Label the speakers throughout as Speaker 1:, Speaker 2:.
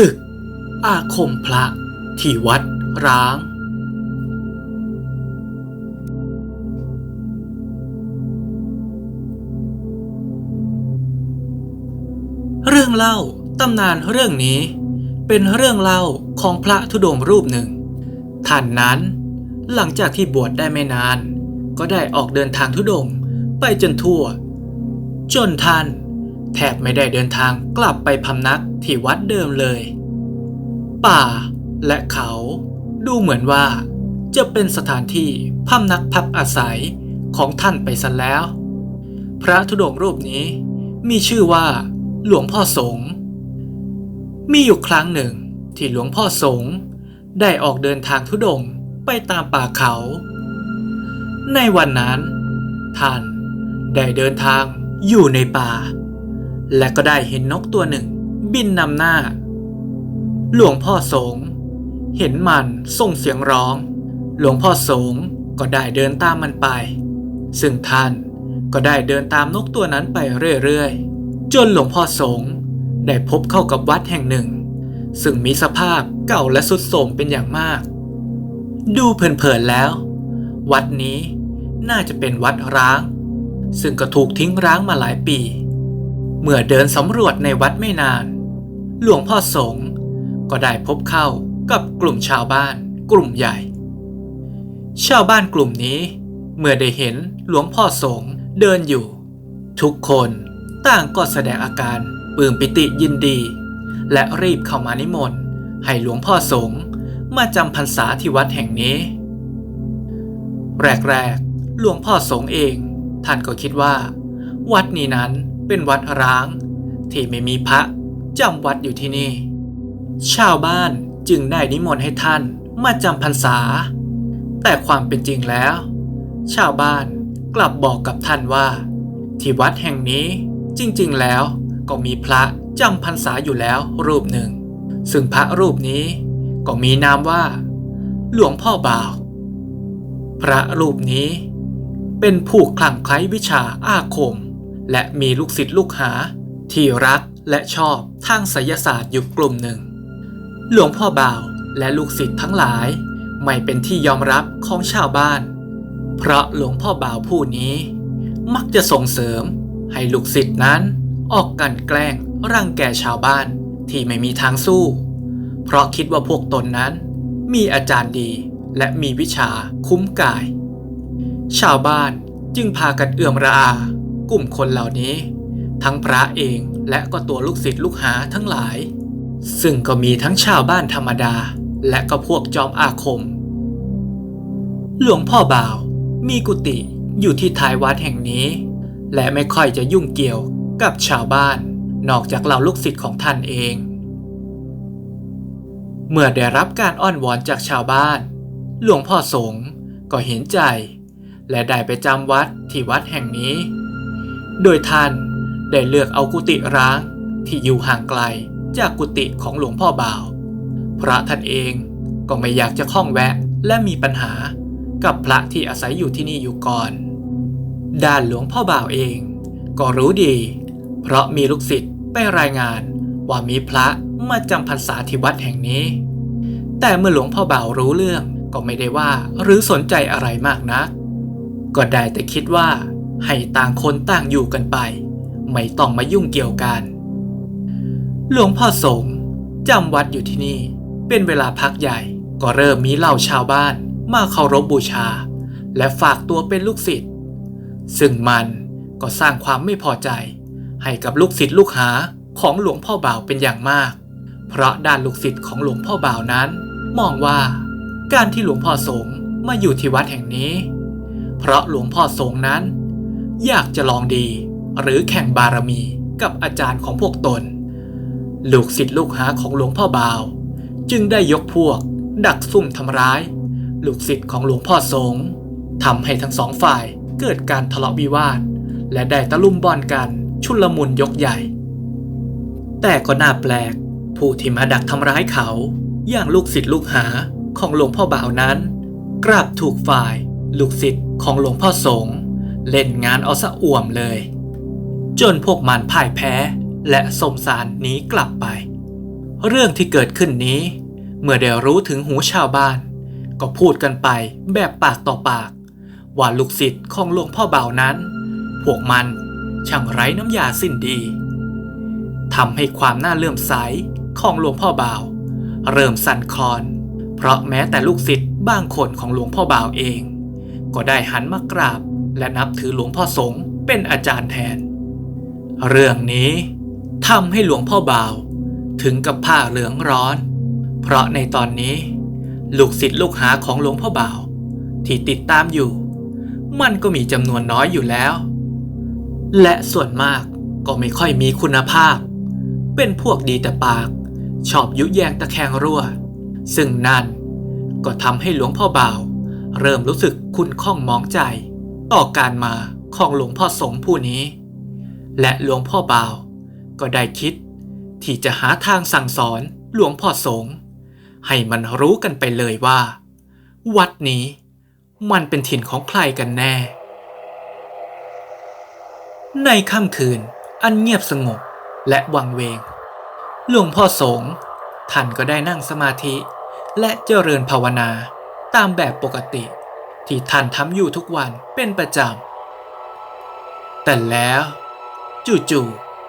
Speaker 1: ศึก อาคมพระที่วัดร้าง เรื่องเล่าตำนานเรื่องนี้ เป็นเรื่องเล่าของพระธุดงค์รูปหนึ่ง ท่านนั้นหลังจากที่บวชได้ไม่นาน ก็ได้ออกเดินทางธุดงค์ไปจนทั่ว จนท่าน แทบไม่ได้เดินทางกลับไปพำนักที่วัดเดิมเลย ป่าและเขาดูเหมือนว่า จะเป็นสถานที่พำนักพักอาศัยของท่านไปซะแล้ว พระธุดงค์รูปนี้มีชื่อว่า หลวงพ่อสงฆ์มีอยู่ครั้งหนึ่งที่หลวงพ่อสงฆ์ได้ออกเดินทางธุดงค์ไปตามป่าเขา ในวันนั้น ท่านได้เดินทางอยู่ในป่า และก็ได้เห็นนกตัวหนึ่ง บินนำหน้า หลวงพ่อสงเห็นมันส่งเสียงร้อง หลวงพ่อสงก็ได้เดินตามมันไป ซึ่งท่านก็ได้เดินตามนกตัวนั้นไปเรื่อยๆ จนหลวงพ่อสงได้พบเข้ากับวัดแห่งหนึ่ง ซึ่งมีสภาพเก่าและสุดโทรมเป็นอย่างมาก ดูเผินๆแล้ว วัดนี้น่าจะเป็นวัดร้าง ซึ่งก็ถูกทิ้งร้างมาหลายปี เมื่อเดินสำรวจในวัดไม่นาน หลวงพ่อสงฆ์ก็ได้พบเข้ากับกลุ่มชาวบ้านกลุ่มใหญ่ ชาวบ้านกลุ่มนี้ เมื่อได้เห็นหลวงพ่อสงฆ์เดินอยู่ ทุกคนต่างก็แสดงอาการปลื้มปิติยินดี และรีบเข้ามานิมนต์ ให้หลวงพ่อสงฆ์มาจำพรรษาที่วัดแห่งนี้ แรกๆหลวงพ่อสงฆ์เอง ท่านก็คิดว่า วัดนี้นั้น เป็นวัดร้าง ที่ไม่มีพระจำวัดอยู่ที่นี่ ชาวบ้านจึงได้นิมนต์ให้ท่านมาจำพรรษา แต่ความเป็นจริงแล้ว ชาวบ้านกลับบอกกับท่านว่า ที่วัดแห่งนี้จริงๆแล้วก็มีพระจำพรรษาอยู่แล้วรูปหนึ่ง ซึ่งพระรูปนี้ก็มีนามว่า หลวงพ่อบ่าว พระรูปนี้เป็นผู้คลั่งไคล้วิชาอาคม และมีลูกศิษย์ลูกหา ที่รักและชอบทางไสยศาสตร์อยู่กลุ่มหนึ่ง หลวงพ่อบ่าวและลูกศิษย์ทั้งหลาย ไม่เป็นที่ยอมรับของชาวบ้าน เพราะหลวงพ่อบ่าวผู้นี้ มักจะส่งเสริมให้ลูกศิษย์นั้นออกกันแกล้งรังแกชาวบ้านที่ไม่มีทางสู้ เพราะคิดว่าพวกตนนั้น มีอาจารย์ดีและมีวิชาคุ้มกาย ชาวบ้านจึงพากันเอื่อมระอา กลุ่มคนเหล่านี้ ทั้งพระเองและก็ตัวลูกศิษย์ลูกหาทั้งหลาย ซึ่งก็มีทั้งชาวบ้านธรรมดา และก็พวกจอมอาคม หลวงพ่อบ่าว มีกุฏิอยู่ที่ท้ายวัดแห่งนี้ และไม่ค่อยจะยุ่งเกี่ยวกับชาวบ้าน นอกจากเหล่าลูกศิษย์ของท่านเอง เมื่อได้รับการอ้อนวอนจากชาวบ้าน หลวงพ่อสงฆ์ก็เห็นใจ และได้ไปจำวัดที่วัดแห่งนี้ โดยท่านได้เลือกเอากุฏิร้างที่อยู่ห่างไกลจากกุฏิของหลวงพ่อบ่าว พระท่านเองก็ไม่อยากจะข้องแวะและมีปัญหากับพระที่อาศัยอยู่ที่นี่อยู่ก่อน ด้านหลวงพ่อบ่าวเอง ก็รู้ดี เพราะมีลูกศิษย์ไปรายงานว่ามีพระมาจำพรรษาที่วัดแห่งนี้ แต่เมื่อหลวงพ่อบ่าวรู้เรื่องก็ไม่ได้ว่าหรือสนใจอะไรมากนัก ก็ได้แต่คิดว่า ให้ต่างคนต่างอยู่กันไป ไม่ต้องมายุ่งเกี่ยวกัน หลวงพ่อสงฆ์จำวัดอยู่ที่นี่ เป็นเวลาพักใหญ่ก็เริ่มมีเหล่าชาวบ้านมาเคารพบบูชา และฝากตัวเป็นลูกศิษย์ ซึ่งมันก็สร้างความไม่พอใจ ให้กับลูกศิษย์ลูกหาของหลวงพ่อบ่าวเป็นอย่างมาก เพราะด้านลูกศิษย์ของหลวงพ่อบ่าวนั้น มองว่า การที่หลวงพ่อสงฆ์มาอยู่ที่วัดแห่งนี้ เพราะหลวงพ่อสงฆ์นั้น อยากจะลองดี หรือแข่งบารมีกับอาจารย์ของพวกตน ลูกศิษย์ลูกหาของหลวงพ่อบ่าว จึงได้ยกพวก ดักซุ่มทำร้าย ลูกศิษย์ของหลวงพ่อสงฆ์ทำให้ทั้งสองฝ่ายเกิดการทะเลาะวิวาท และได้ตะลุมบอลกันชุลมุนยกใหญ่ แต่ก็น่าแปลก ผู้ที่มาดักทำร้ายเขา อย่างลูกศิษย์ลูกหาของหลวงพ่อบ่าวนั้นกลับถูกฝ่าย ลูกศิษย์ของหลวงพ่อสงฆ์ เล่นงานเอาซะอ่วมเลย จนพวกมันพ่ายแพ้และสมสารหนีกลับไป เรื่องที่เกิดขึ้นนี้ เมื่อได้รู้ถึงหูชาวบ้าน ก็พูดกันไปแบบปากต่อปาก ว่าลูกศิษย์ของหลวงพ่อเบานั้น พวกมันช่างไร้น้ำยาสิ้นดีทำให้ความน่าเลื่อมใสของหลวงพ่อเบาเริ่มสั่นคลอน เพราะแม้แต่ลูกศิษย์บางคนของหลวงพ่อเบาเอง ก็ได้หันมากราบ และนับถือหลวงพ่อสงฆ์เป็นอาจารย์แทน เรื่องนี้ทำให้หลวงพ่อบ่าวถึงกับผ้าเหลืองร้อน เพราะในตอนนี้ ลูกศิษย์ลูกหาของหลวงพ่อบ่าว ที่ติดตามอยู่ มันก็มีจำนวนน้อยอยู่แล้ว และส่วนมากก็ไม่ค่อยมีคุณภาพ เป็นพวกดีแต่ปาก ชอบยุแยงตะแคงรั่ว ซึ่งนั่นก็ทำให้หลวงพ่อบ่าว เริ่มรู้สึกคุณข้องมองใจ ต่อการมาของหลวงพ่อสงผู้นี้ และหลวงพ่อบ่าว ก็ได้คิดที่จะหาทางสั่งสอนหลวงพ่อสงฆ์ให้มันรู้กันไปเลยว่า วัดนี้มันเป็นถิ่นของใครกันแน่ ในค่ำคืนอันเงียบสงบและวังเวง หลวงพ่อสงฆ์ท่านก็ได้นั่งสมาธิและเจริญภาวนาตามแบบปกติ ที่ท่านทำอยู่ทุกวันเป็นประจำ แต่แล้วจู่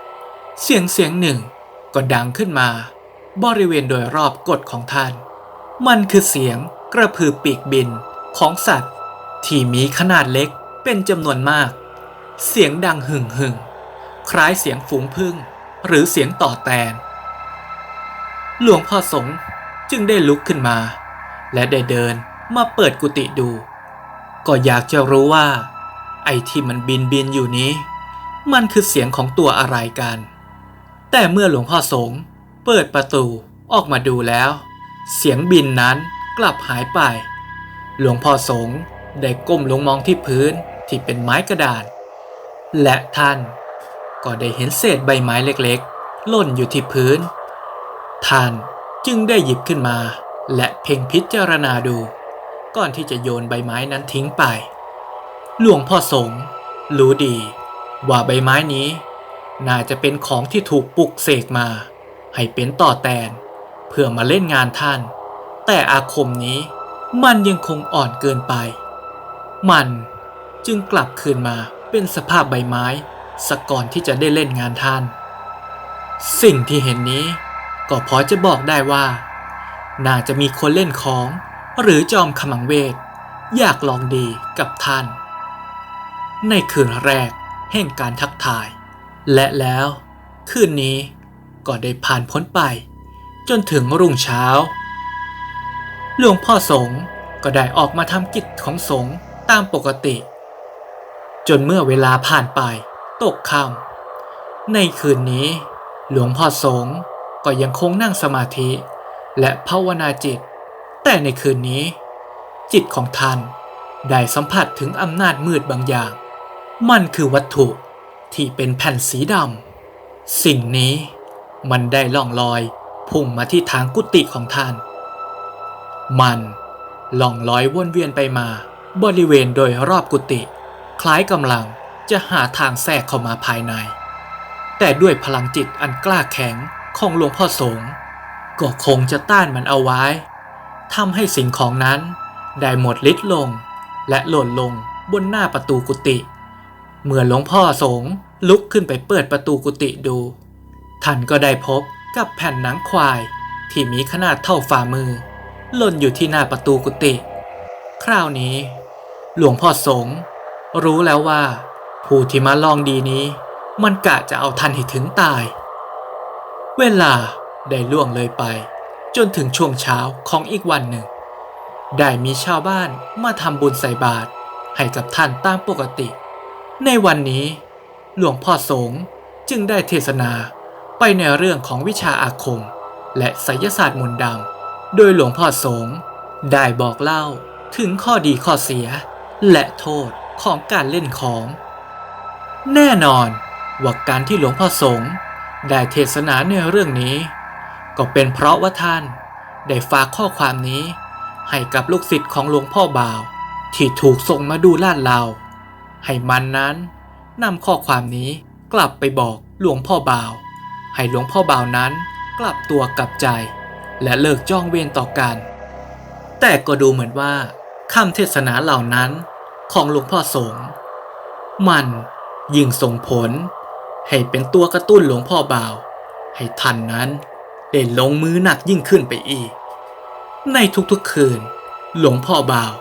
Speaker 1: ๆเสียงเสียงหนึ่งก็ดังขึ้นมา บริเวณโดยรอบกฎของท่าน มันคือเสียงกระพือปีกบินของสัตว์ ที่มีขนาดเล็กเป็นจำนวนมาก เสียงดังหึ่งหึ่งคล้ายเสียงฝูงพึ่งหรือเสียงต่อแตน หลวงพ่อสงฆ์จึงได้ลุกขึ้นมา และได้เดินมาเปิดกุฏิดู ก็อยากจะรู้ว่า ไอ้ที่มันบินบินอยู่นี้ มันคือเสียงของตัวอะไรกัน แต่เมื่อหลวงพ่อสงเปิดประตูออกมาดูแล้ว เสียงบินนั้นกลับหายไป หลวงพ่อสงได้ก้มลงมองที่พื้นที่เป็นไม้กระดาน และท่านก็ได้เห็นเศษใบไม้เล็กๆหล่นอยู่ที่พื้น ท่านจึงได้หยิบขึ้นมาและเพ่งพิจารณาดู ก่อนที่จะโยนใบไม้นั้นทิ้งไป หลวงพ่อสงฆ์รู้ดี ว่าใบไม้นี้ น่าจะเป็นของที่ถูกปลุกเสกมา ให้เป็นต่อแตน เพื่อมาเล่นงานท่าน แต่อาคมนี้มันยังคงอ่อนเกินไป มันจึงกลับคืนมาเป็นสภาพใบไม้สก่อนที่จะได้เล่นงานท่าน สิ่งที่เห็นนี้ก็พอจะบอกได้ว่า น่าจะมีคนเล่นของ หรือจอมขมังเวท อยากลองดีกับท่าน ในคืนแรกแห่งการทักทาย และแล้วคืนนี้ก็ได้ผ่านพ้นไป จนถึงรุ่งเช้า หลวงพ่อสงฆ์ก็ได้ออกมาทำกิจของสงฆ์ตามปกติ จนเมื่อเวลาผ่านไปตกค่ำในคืนนี้ หลวงพ่อสงฆ์ก็ยังคงนั่งสมาธิ และภาวนาจิต แต่ในคืนนี้ จิตของท่านได้สัมผัสถึงอำนาจมืดบางอย่าง มันคือวัตถุที่เป็นแผ่นสีดำสิ่งนี้มันได้ล่องลอยพุ่งมาที่ทางกุฏิของท่าน มันล่องลอยวนเวียนไปมา บริเวณโดยรอบกุฏิคล้ายกำลังจะหาทางแทรกเข้ามาภายใน แต่ด้วยพลังจิตอันกล้าแข็งของหลวงพ่อสงก็คงจะต้านมันเอาไว้ ทำให้สิ่งของนั้น ได้หมดฤทธิ์ลง และหล่นลงบนหน้าประตูกุฏิเมื่อหลวงพ่อสงลุกขึ้นไปเปิดประตูกุฏิดู ท่านก็ได้พบกับแผ่นหนังควายที่มีขนาดเท่าฝ่ามือ หล่นอยู่ที่หน้าประตูกุฏิคราวนี้ หลวงพ่อสงรู้แล้วว่า ผู้ที่มาลองดีนี้ มันกะจะเอาท่านให้ถึงตาย เวลาได้ล่วงเลยไป จนถึงช่วงเช้าของอีกวันหนึ่ง ได้มีชาวบ้านมาทำบุญใส่บาตรให้กับท่านตามปกติ ในวันนี้ หลวงพ่อสงฆ์จึงได้เทศนาไปในเรื่องของวิชาอาคม และไสยศาสตร์มนต์ดำโดยหลวงพ่อสงฆ์ได้บอกเล่าถึงข้อดีข้อเสีย และโทษของการเล่นของ แน่นอนว่าการที่หลวงพ่อสงฆ์ได้เทศนาในเรื่องนี้ ก็เป็นเพราะว่าท่านได้ฝากข้อความนี้ให้กับลูกศิษย์ของหลวงพ่อบ่าว ที่ถูกส่งมาดูลาดเรา ให้มันนั้นนำข้อความนี้กลับไปบอกหลวงพ่อบ่าว ให้หลวงพ่อบ่าวนั้นกลับตัวกลับใจ และเลิกจ้องเวรต่อกัน แต่ก็ดูเหมือนว่าคำเทศนาเหล่านั้นของหลวงพ่อสงฆ์มันยิ่งส่งผล ให้เป็นตัวกระตุ้นหลวงพ่อบ่าว ให้ท่านนั้น ได้ลงมือหนักยิ่งขึ้นไปอีก ในทุกๆคืน หลวงพ่อบ่าว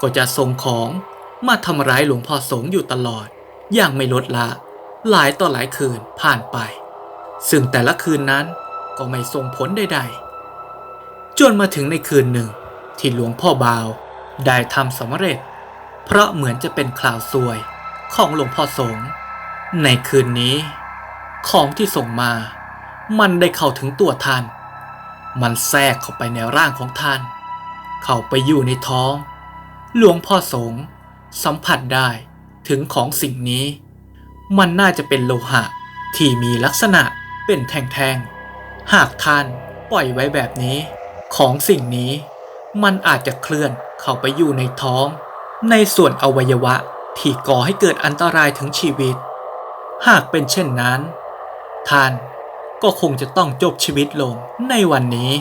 Speaker 1: ก็จะส่งของมาทำร้ายหลวงพ่อสงอยู่ตลอด อย่างไม่ลดละ หลายต่อหลายคืนผ่านไป ซึ่งแต่ละคืนนั้นก็ไม่ส่งผลใดๆ จนมาถึงในคืนหนึ่งที่หลวงพ่อบาวได้ทำสำเร็จ เพราะเหมือนจะเป็นข่าวซวยของหลวงพ่อสงในคืนนี้ ของที่ส่งมา มันได้เข้าถึงตัวท่าน มันแทรกเข้าไปในร่างของท่าน เข้าไปอยู่ในท้อง หลวงพ่อสงสัมผัสได้ถึงของสิ่งนี้ มันน่าจะเป็นโลหะที่มีลักษณะเป็นแท่งๆ หากท่านปล่อยไว้แบบนี้ ของสิ่งนี้ มันอาจจะเคลื่อนเข้าไปอยู่ในท้อง ในส่วนอวัยวะที่ก่อให้เกิดอันตรายถึงชีวิต หากเป็นเช่นนั้น ท่าน ก็คงจะต้องจบชีวิตลงในวันนี้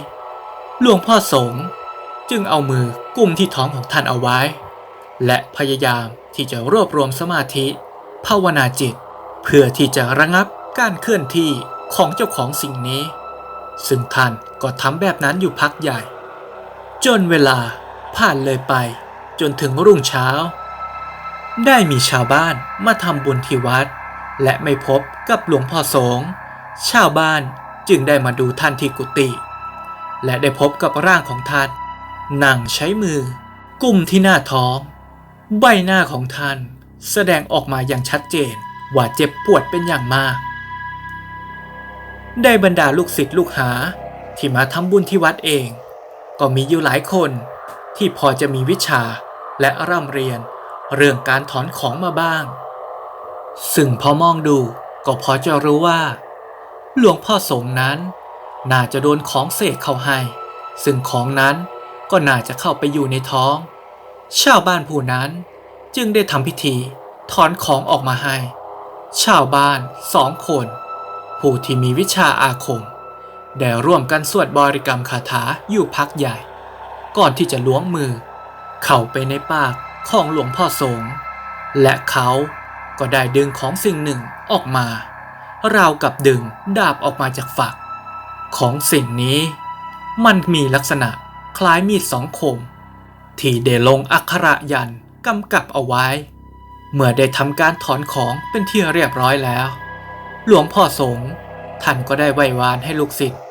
Speaker 1: หลวงพ่อสงฆ์จึงเอามือกุมที่ท้องของท่านเอาไว้ และพยายามที่จะรวบรวมสมาธิ ภาวนาจิต เพื่อที่จะระงับการเคลื่อนที่ของเจ้าของสิ่งนี้ ซึ่งท่านก็ทำแบบนั้นอยู่พักใหญ่ จนเวลาผ่านเลยไป จนถึงรุ่งเช้า ได้มีชาวบ้านมาทำบุญที่วัด และไม่พบกับหลวงพ่อสงฆ์ ชาวบ้านจึงได้มาดูท่านที่กุฏิและได้พบกับร่างของท่านนั่งใช้มือ กุมที่หน้าท้อง ใบหน้าของท่านแสดงออกมาอย่างชัดเจนว่าเจ็บปวดเป็นอย่างมาก ได้บรรดาลูกศิษย์ลูกหาที่มาทำบุญที่วัดเอง ก็มีอยู่หลายคนที่พอจะมีวิชาและร่ำเรียนเรื่องการถอนของมาบ้าง ซึ่งพอมองดูก็พอจะรู้ว่า หลวงพ่อสงนั้น น่าจะโดนของเสกเข้าให้ ซึ่งของนั้นก็น่าจะเข้าไปอยู่ในท้อง ชาวบ้านผู้นั้นจึงได้ทำพิธีถอนของออกมาให้ ชาวบ้านสองคน ผู้ที่มีวิชาอาคม ได้ร่วมกันสวดบริกรรมคาถาอยู่พักใหญ่ ก่อนที่จะล้วงมือ เข้าไปในปากของหลวงพ่อสงและเขาก็ได้ดึงของสิ่งหนึ่งออกมา ราวกับดึงดาบออกมาจากฝัก ของสิ่งนี้ มันมีลักษณะคล้ายมีดสองคม ที่ได้ลงอักขระยันกำกับเอาไว้ เมื่อได้ทำการถอนของเป็นที่เรียบร้อยแล้ว หลวงพ่อสงฆ์ท่านก็ได้ไหว้วานให้ลูกศิษย์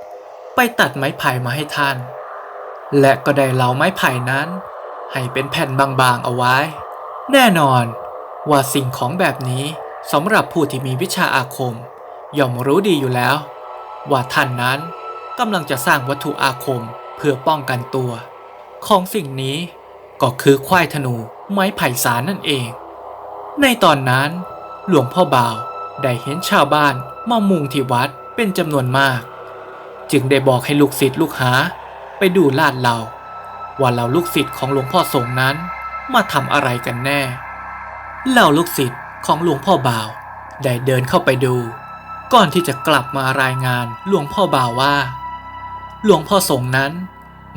Speaker 1: ไปตัดไม้ไผ่มาให้ท่าน และก็ได้เหลาไม้ไผ่นั้น ให้เป็นแผ่นบางๆเอาไว้ แน่นอนว่าสิ่งของแบบนี้สำหรับผู้ที่มีวิชาอาคม ย่อมรู้ดีอยู่แล้ว ว่าท่านนั้นกำลังจะสร้างวัตถุอาคมเพื่อป้องกันตัว ของสิ่งนี้ก็คือควายธนูไม้ไผ่สารนั่นเอง ในตอนนั้น หลวงพ่อบ่าวได้เห็นชาวบ้านมามุงที่วัดเป็นจำนวนมาก จึงได้บอกให้ลูกศิษย์ลูกหา ไปดูลาดเราว่าเราลูกศิษย์ของหลวงพ่อสงนั้นมาทำอะไรกันแน่เหล่าลูกศิษย์ของหลวงพ่อบ่าว ได้เดินเข้าไปดู ก่อนที่จะกลับมารายงานหลวงพ่อบ่าวว่า หลวงพ่อสงนั้น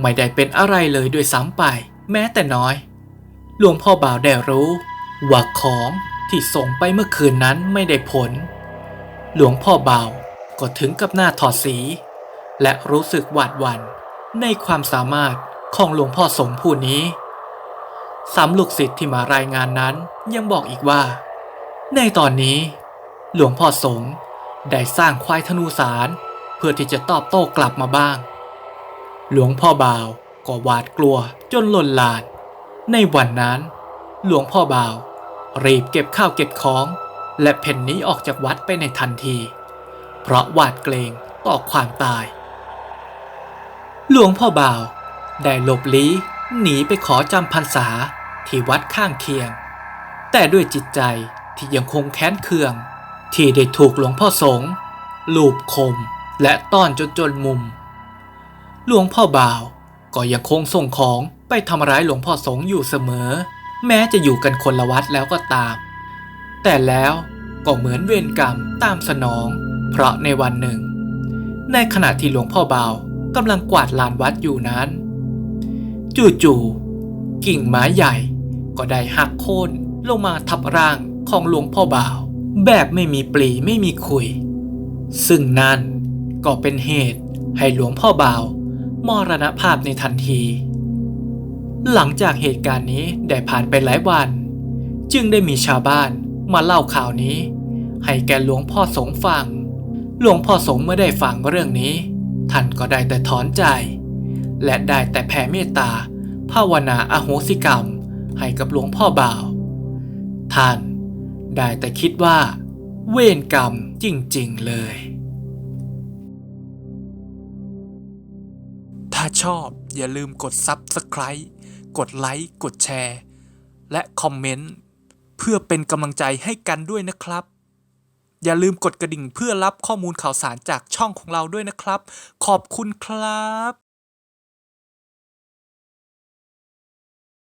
Speaker 1: ไม่ได้เป็นอะไรเลยด้วยซ้ำไป แม้แต่น้อย หลวงพ่อบ่าวได้รู้ว่าของที่ส่งไปเมื่อคืนนั้นไม่ได้ผล หลวงพ่อบ่าวก็ถึงกับหน้าถอดสี และรู้สึกหวาดหวั่นในความสามารถของหลวงพ่อสงผู้นี้สามลูกศิษย์ที่มารายงานนั้นยังบอกอีกว่า ในตอนนี้ หลวงพ่อสงฆ์ ได้สร้างควายธนูสารเพื่อที่จะตอบโต้กลับมาบ้าง หลวงพ่อบ่าวก็หวาดกลัวจนหล่นลาน ในวันนั้น หลวงพ่อบ่าว รีบเก็บข้าวเก็บของ และเพ่นนี้ออกจากวัดไปในทันที เพราะหวาดเกรงต่อความตาย หลวงพ่อบ่าวได้หลบลี้หนีไปขอจำพรรษาที่วัดข้างเคียง แต่ด้วยจิตใจที่ยังคงแค้นเคือง ที่ได้ถูกหลวงพ่อสงลูบคมและต้อนจนจนมุม หลวงพ่อบ่าวก็ยังคงส่งของไปทำร้ายหลวงพ่อสงอยู่เสมอ แม้จะอยู่กันคนละวัดแล้วก็ตาม แต่แล้วก็เหมือนเวรกรรมตามสนอง เพราะในวันหนึ่ง ในขณะที่หลวงพ่อเบาวกำลังกวาดลานวัดอยู่นั้น จู่ๆกิ่งไม้ใหญ่ก็ได้หักโค่นลงมาทับร่างของหลวงพ่อบ่าว แบบไม่มีปลีไม่มีคุย ซึ่งนั่นก็เป็นเหตุให้หลวงพ่อบ่าวมรณภาพในทันที หลังจากเหตุการณ์นี้ได้ผ่านไปหลายวัน จึงได้มีชาวบ้านมาเล่าข่าวนี้ ให้แกหลวงพ่อสงฟัง หลวงพ่อสงเมื่อได้ฟังเรื่องนี้ ท่านก็ได้แต่ถอนใจ และได้แต่แผ่เมตตาภาวนาอโหสิกรรมให้กับหลวงพ่อบ่าว ท่าน ได้แต่คิดว่า เวรกรรมจริง ๆ เลย ถ้าชอบอย่าลืมกด Subscribe กดไลค์กดแชร์ และคอมเมนต์เพื่อเป็นกำลังใจให้กันด้วยนะครับ อย่าลืมกดกระดิ่งเพื่อรับข้อมูลข่าวสารจากช่องของเราด้วยนะครับ ขอบคุณครับ